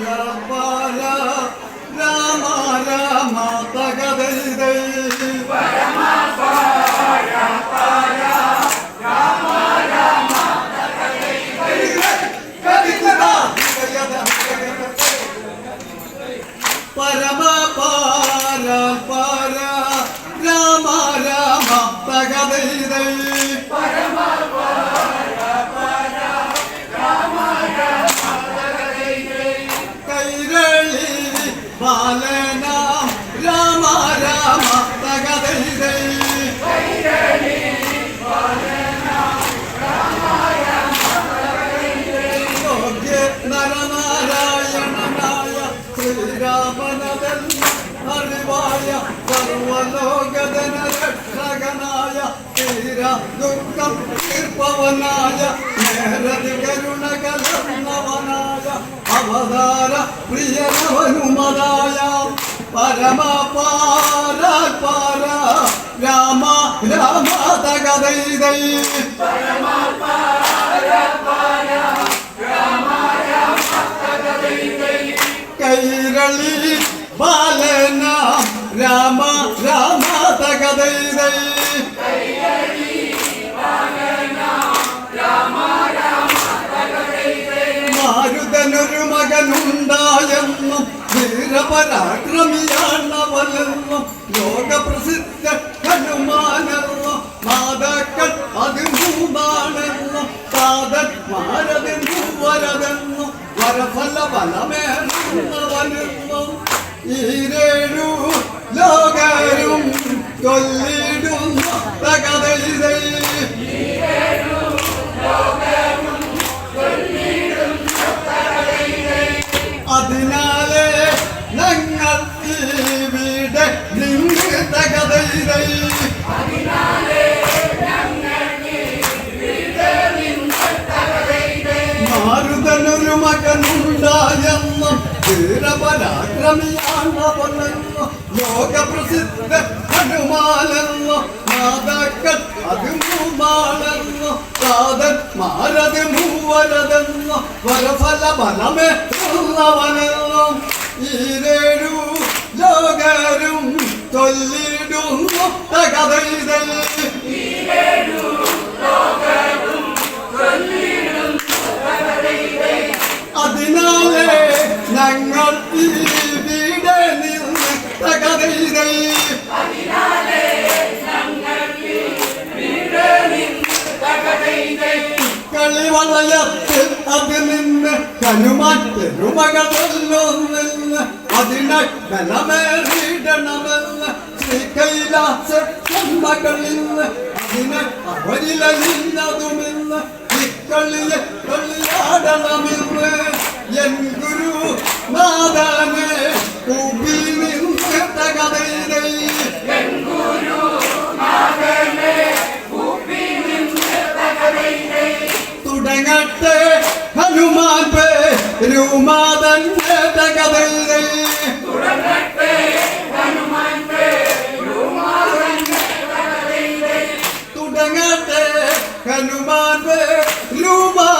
Love. అవనాయ నేరది కరుణ కలన్నవనాయ అవధార ప్రియ నవనుమదాయ పరమ పార పార రామ రామ తగదైదై. పరమ కైరళి బాలన రామ రామ తగదైదై. വീരപരാക്രമിയാണവനെന്നും ലോകപ്രസിദ്ധ ഹനുമാനെന്നും മാതാക്കൾ അത് മൂന്നാണെന്നും താതന്മാരത് മൂവരതെന്നും വരഫല ഫലമേറുന്നവനെന്നും ഈരേഴു ലോകരും ചൊല്ലിടുന്ന തകതൈതൈ മകനുണ്ടായെന്നും വീരപരാക്രമിയാണവനെന്നും ലോകപ്രസിദ്ധ ഹനുമാനെന്ന മാതാക്കൾ അത് മൂന്നാണെന്നും താതന്മാരത് മൂവരതെന്ന വരഫല ഫലമേ ഉള്ളവനെന്നും ഈരേഴു ലോകരും ചൊല്ലിടുന്നു തകതൈതൈ അതിനാലേ ഞങ്ങൾ ഇവിടെ വീട് നിന്ന് തകതൈതൈ കളിവളയത്തിൽ അത് നിന്ന് ഹനുമാൻ പെരുമകളൊന്നിന്ന് അതിനെ ബലമേറിയിടണമെന്ന് ശ്രീ കൈലാസ മകളിന്ന് അതിനെ അവരിലിന്നതുമിന്ന് ഇക്കളിയെ കളിയാടണമെന്ന്. എൻ ഗുരു നാദാനെ തുടങ്ങട്ടെ ഹനുമാൻ തകതൈതൈ തുടങ്ങട്ടെ Hanuman പേരുമാതന്റെ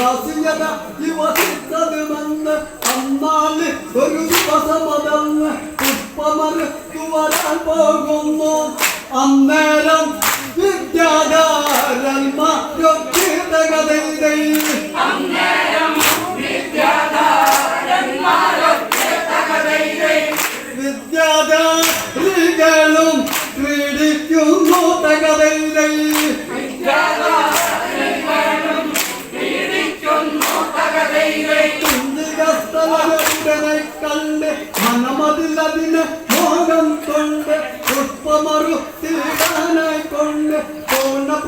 Yasin'e yuvasit tadımını Ammali örgü basamadanlı Kutbamanı duvara boğulun Anneram bir yada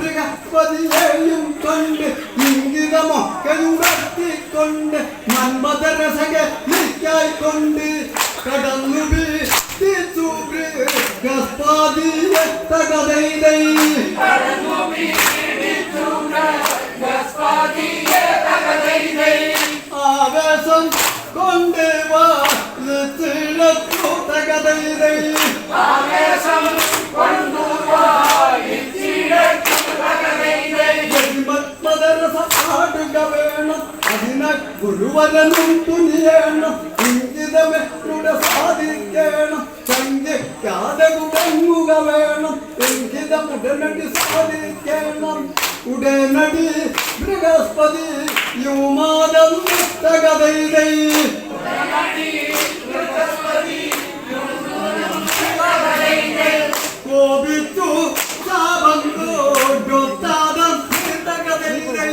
ബൃഹസ്പതിയെയും കൊണ്ട് ഇംഗിതമൊക്കെ ഉയർത്തിക്കൊണ്ട് മന്മതരസകെ നിൽക്കായിക്കൊണ്ട് കടന്നു വീഴ്ത്തിച്ചു ബൃഹസ്പതിയെ ഗുരുവരനും തുനിയണം ഇംഗിതമെന്നുടെ സാധിക്കണം സംഖ്യക്കാതെ കുടങ്ങുക വേണം ഇംഗിതം ഉടനടി സാധിക്കണം ഉടനടി ബൃഹസ്പതി യുമാദം തകതൈതൈ കോപിച്ചു ശാപന്തോടുത്താദം തകതൈതൈ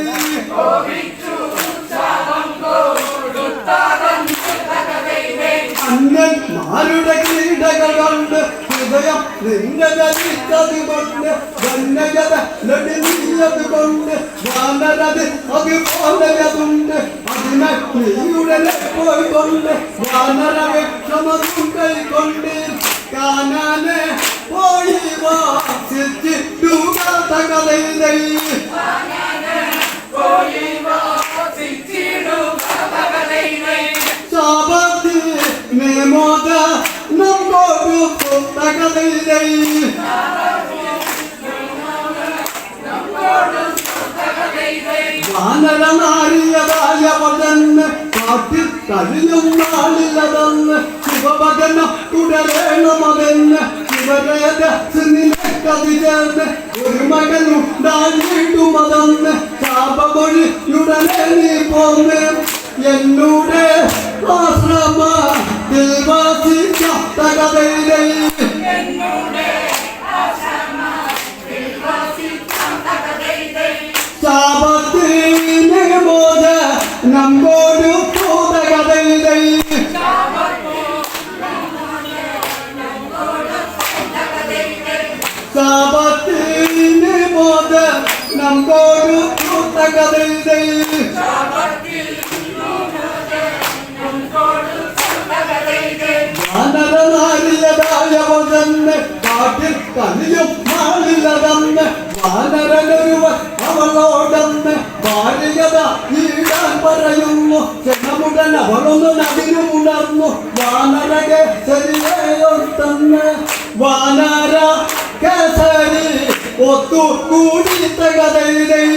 അന്യന്മാരുടെ ക്രീഡകൾ കണ്ട് ഹൃദയം നിന്നെ ജനിച്ചത് കൊണ്ട് ധന്യത ലടിനീയത് കൊണ്ട് വാനരത് അതുപോലെയതുണ്ട് അതിനെ നീയുടെ പോയി കൊണ്ട് വാനര വിക്ഷമതും കൈകൊണ്ട് കാനാനെ പോയി വാസിച്ചിട്ടുക തകതൈതൈ ശാപത്തി നിമോദ നമ്മോടു തകതൈതൈ വാനരനാരിയതായ പതന്ന് കാട്ടിൽ കഴിയും നാളിലതെന്ന് ശിവഭജന തുടരേണമതെന്ന് ശിവരേത നിലക്കതിചേർന്ന് ഒരു മകനുണ്ടായിട്ടുമതെന്ന് ശാപമൊഴിയുടനെ നീ പോന്ന്. എന്നൂടെ ആശ്രമ ദിൽവാസിക്ക തകതൈരൈ ശാപത്തിന് മോദ നമ്മോടു പൂതകതൈതൈ ശാപത്തിന് മോദ നമ്മോടു പൂതകതൈതൈ വാനരനാരിയതായ വാനരനൊരുവൻ അവളോടന്ന് ബാല്യത ഈടാൻ പറയുന്നു. ജനമുടൻ അവളൊന്ന് നടിനു ഉണർന്നു. വാനരകെ ശരിയോർത്തന്ന് വാനര കേസരി ഒത്തു കൂടി തകതൈതൈ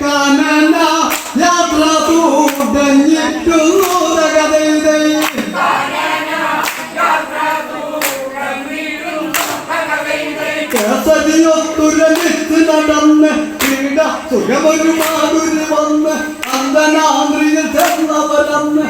കാനന യാത്ര തുടങ്ങിയിട്ടുന്നു കേസരിയൊത്തുരലിച്ച് നടന്ന് പീഡ സുഖമൊരു മാതുരി വന്ന് അന്തനാന്ത്രിയിൽ ചെന്നവരന്ന്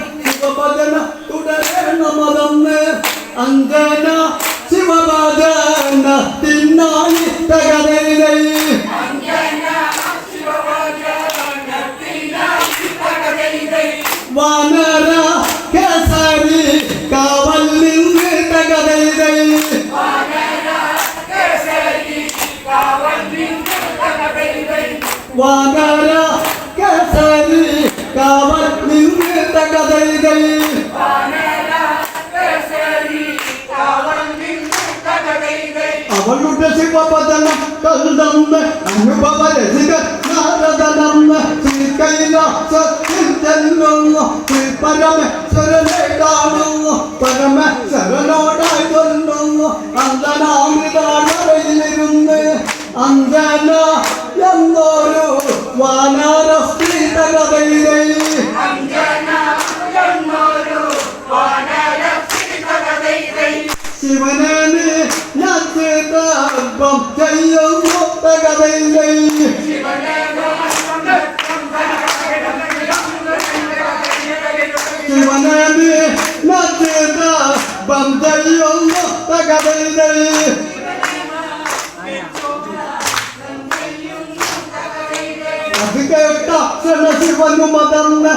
വാനര കേസരി കാവൽ നിന്ന് തകതൈതൈ അവളുടെ ശിവപദനം കണ്ടെന്ന് അനുഭവ രസിക നാരദനെന്ന് ശ്രീ കൈലാസത്തിൽ ചെല്ലുന്നു. ശ്രീ പരമേശ്വരനെ കാണുന്നു പരമേശ്വരനോടായി ചൊല്ലുന്നു. അന്തനാമൃതാണറയിലിരുന്ന് അന്തന എന്നൊരു وانا رفيتك غيري حمدنا ينمر وانا رفيتك غيري شبناني نتيت أبم تيو مبتك غيري شبناني نتيت أبم تيو ശിവനും മതന്ന്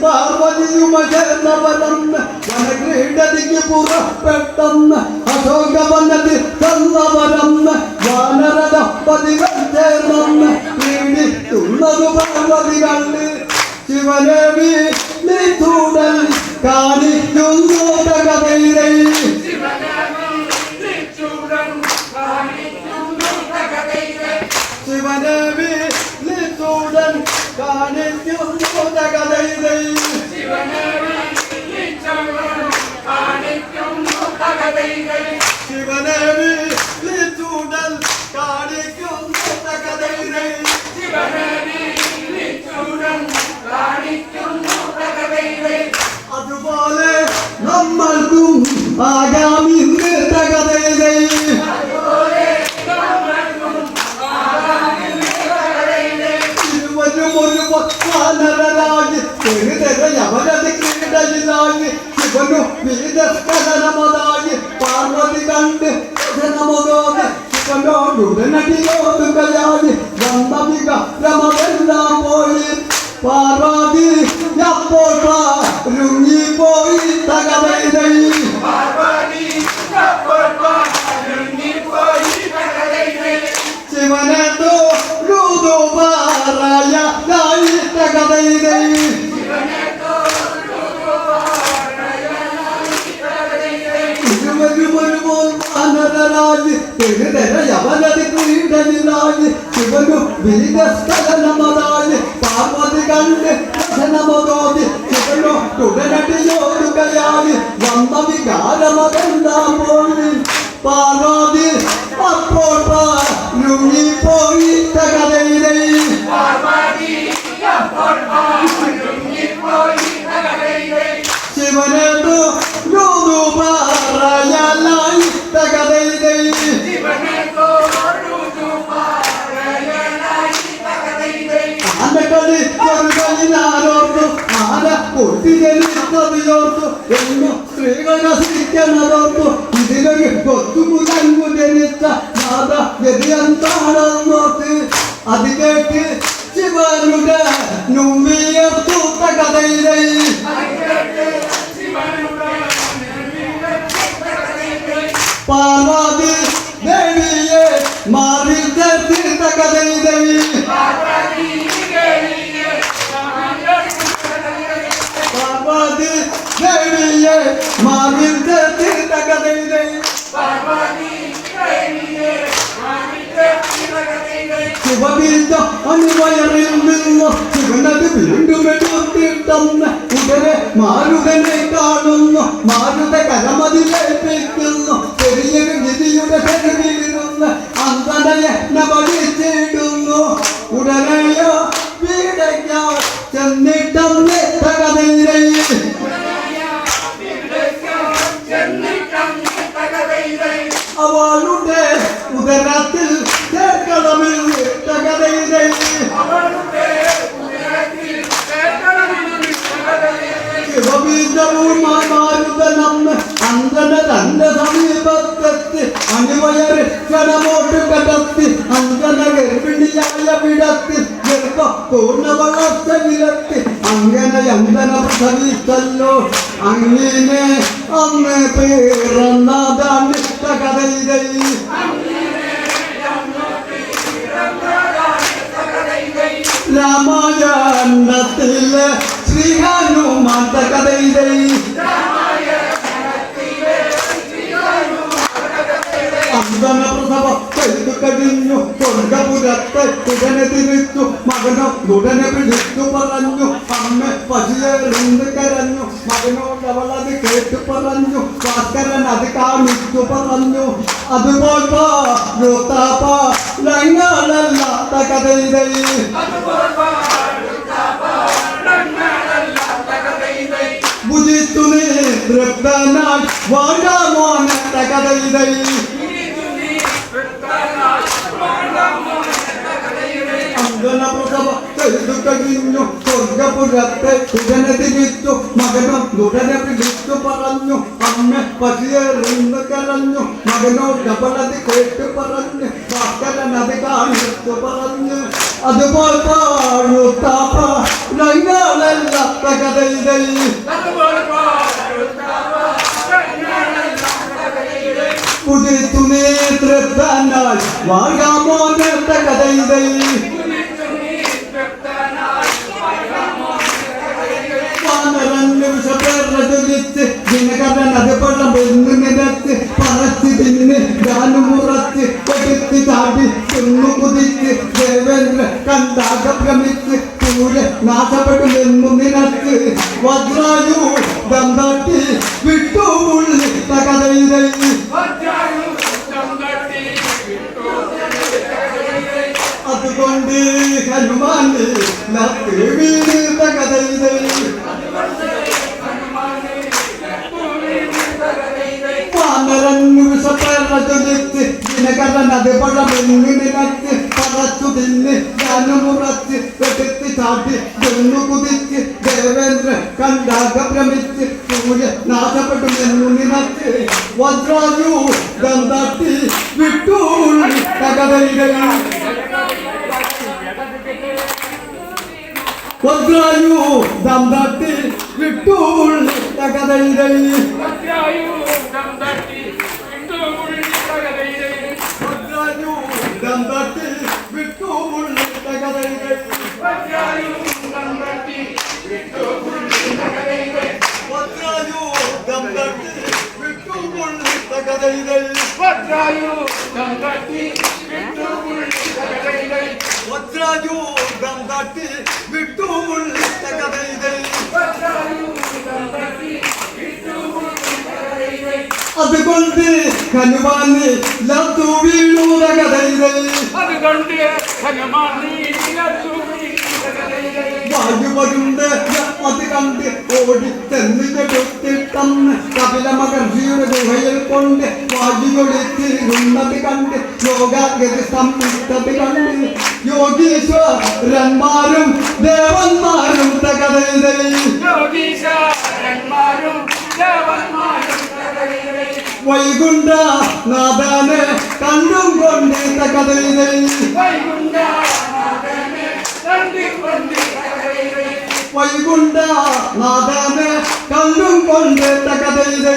പാർവതിയും ചേർന്നവരെന്ന് വനക്രീഡതിക്ക് പുറപ്പെട്ടെന്ന് അശോകവനത്തിൽ તું નથી જવું તું કઈ આવવા દે വാനരരാജ് തെരുതെരയവനതി ക്രീഡനിലായി ശിവനു വീരസ്ഥലനമതായി പാർവതി കണ്ട് വചനമതോതി ശിവനു തുടരടിയോടുകയായി വന്ന വികാരമതെല്ലാം പോയി. പാർവതി അപ്പോൾ രുങ്ങിപ്പോയി തകതയിലേ പൊട്ടിജനിച്ചതിയോർത്തു എന്നു സ്ത്രീകൾ രസിക്കണതോർത്തു ഇതിലൊരു കൊത്തുമുതൽ ജനിച്ച നാദ വ്യതിയന്താണെന്നോർത്ത് അത് കേട്ട് ശിവനുടെ നുമ്മിയർത്തു കഥയിലെ. പാർവതി മാറിൽ ചേർത്തി തകതയിലേ ശിവബീജ അണിവയറിൽ നിന്ന് ശിവനത് വീണ്ടും എടുത്തിട്ടെന്ന് ഉടനെ മാരുതനെ കാണുന്നു. മാരുത കരമതിലേപ്പിക്കുന്നു ചെറിയൊരു വിധിയുടെ തെരുവിലിരുന്ന് അന്തനയെ നവടിച്ചിടുന്നു ರಾಮ ಜನ್ನತಿಲ್ಲ ಶ್ರೀ ಹನುಮಂತ ಕಥೆ ಇದೆ അന്തന പ്രസവത്തെയ്തു കഴിഞ്ഞു സ്വർഗപുരത്തെ കുടനെ തിരിച്ചു മകനോ ഉടനെ പിടിച്ചു പറഞ്ഞു അമ്മ പശുയെറിന്ന് കരഞ്ഞു മകനോടവളത് കേട്ടു പറഞ്ഞു ഭാസ്കരൻ അത് കാണിച്ചു പറഞ്ഞു അതുപോലെ ലങ്ങാളല്ലാത്ത കഥയിലേ കഥയിലേ അങ്കന പ്രസവ പെയ്തു കഴിഞ്ഞു സ്വർഗപുരത്തെ ഉടനെ തിരിച്ചു മകനും ഉടനെ പിടിച്ചു പറഞ്ഞു അമ്മ പതിയേറിന്ന് കരഞ്ഞു മകനോട് അപലതി കേട്ട് പറഞ്ഞു ഭാസ്കരൻ അത് കാണിച്ചു പറഞ്ഞു അതുപോലെ പാഴുത്താപ്പ ഞങ്ങളല്ല തകതൈതൈ പുതിത്തു നേതൃത്വനായി ദിനകരൻ അത് പള്ളം വെന്ന് നിരച്ച് പറച്ച് തിന്ന് ഗാനുമുറച്ച് കൊടുത്ത് ചാടി ചെന്നു കുതിച്ച് ദേവേന്ദ്ര കണ്ടാക ഭ്രമിച്ച് സൂര്യ നാശപ്പെടുമെന്നു നിനക്ക് വജ്രായു ദന്താട്ടി വിട്ടുമുള്ളി തകതൈതൈ അതുകൊണ്ട് തകതൈതൈ വാനരന്നു വിഷപ്പേറൊലിച്ച് ദിനകരൻ അത് പള്ളം വെന്ന് നിരച്ച് പറച്ചു തിന്ന് ഗാനുമുറച്ച് വെടുത്ത് ചാടി ചെന്നു കുതിച്ച് ദേവേന്ദ്ര കണ്ടാക ഭ്രമിച്ച് സൂര്യ നാശപ്പെടുമെന്നു നിനച്ച് വജ്രായു ദന്താട്ടി വിട്ടുള്ളി തകതൈതൈ വജ്രായു ദന്താട്ടി വിട്ടുള്ളി തകതൈതൈ വജ്രായു ഹനുമാന് ലത്തു വീണു തകതൈതൈ അതുകൊണ്ട് ഹനുമാൻ വായുവരുണ്ട് അത് കണ്ട് ഓടി ചെന്ന് കെടുത്തിട്ടന്ന് കപില മഹർഷിയുടെ ഗുഹയിൽ കൊണ്ട് വായുകൊളിച്ചിരുന്നത് കണ്ട് യോഗാഗതി സംയുക്തത് കണ്ട് യോഗീശ്വരന്മാരും ദേവന്മാരും തകതൈതൈ യോഗീശാരന്മാരും ദേവന്മാരും വൈകുണ്ഠ നാഥനെ കണ്ടും കൊണ്ട് തകതൈതൈ വൈകുണ്ട നാഥനെ കണ്ടും കൊണ്ട് തകതൈതൈ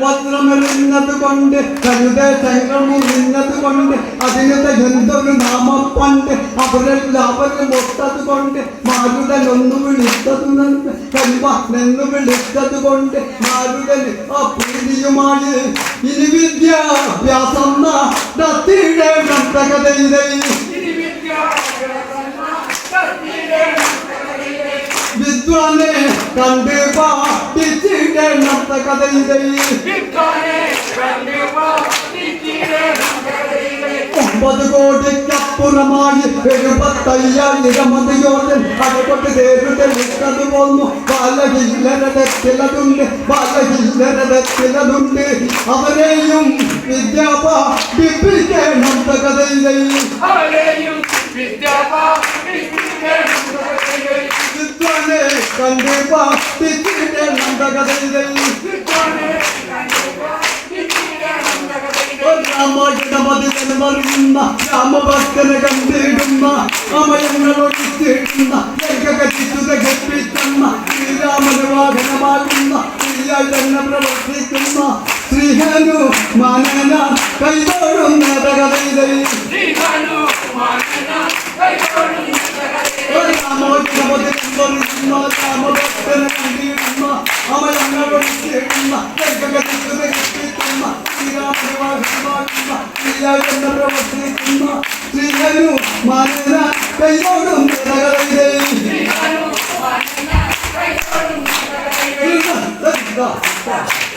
വസ്ത്രമെറിഞ്ഞത് കൊണ്ട് കഴുത ശങ്കമുറിഞ്ഞത് കൊണ്ട് അതിന് എന്തൊരു നാമം പണ്ട് അവരെല്ലാവരും ഒട്ടത് കൊണ്ട് മാരുതൻ ഒന്ന് വിളിച്ചത് നിന്ന് കൽവ നിന്ന് വിളിച്ചത് കൊണ്ട് മാരുതൻ ആ പ്രീതിയുമായി ഇനി വിദ്യാഭ്യാസം തകതൈതൈ വിദ്വാനെ കണ്ട് പാട്ടിച്ചിടേണം തകതൈതൈ ഒമ്പത് കോടിക്കപ്പുറമായി എഴുപത്തയ്യായിരമത് മതിയോടൻ അടപെട്ട് തേരുതെളിച്ചത് പോന്നു. ബാലഹില്ലരതത്തിലതുണ്ട് ബാലഹില്ലരതത്തിലതുണ്ട് അവരെയും വിദ്യാഭ്യാപിപ്പിക്കണം തകതൈതൈ വിദ്വാനെ കണ്ട് പാട്ടിച്ചിടേണം തകതൈതൈ ಕಾಣೆ ಕಂದೀಪ ತಿತ್ತಿಡೆ ನಂದಗದೈದಲ್ಲಿ ರಾಮಾಯಣ ಮದುವೆ ಮರುಗಿನ್ನ ರಾಮ ಭಕ್ತನ ಕಂದೀಡುಮ್ಮ ಅಮಯನ್ನೊಡಿಸ್ತೀಡುಮ್ಮ ಜಗಗ ಚಿತ್ತುದ ಗೆಪ್ಪಿತ್ತಮ್ಮ ಶ್ರೀರಾಮನ ವಾಹನ ಮಾಡುಮ್ಮ ಶ್ರೀಯನ್ನ ಪ್ರವರ್ತಿಸುಮ್ಮ ಶ್ರೀಹನು ಮಾನನ Yeah.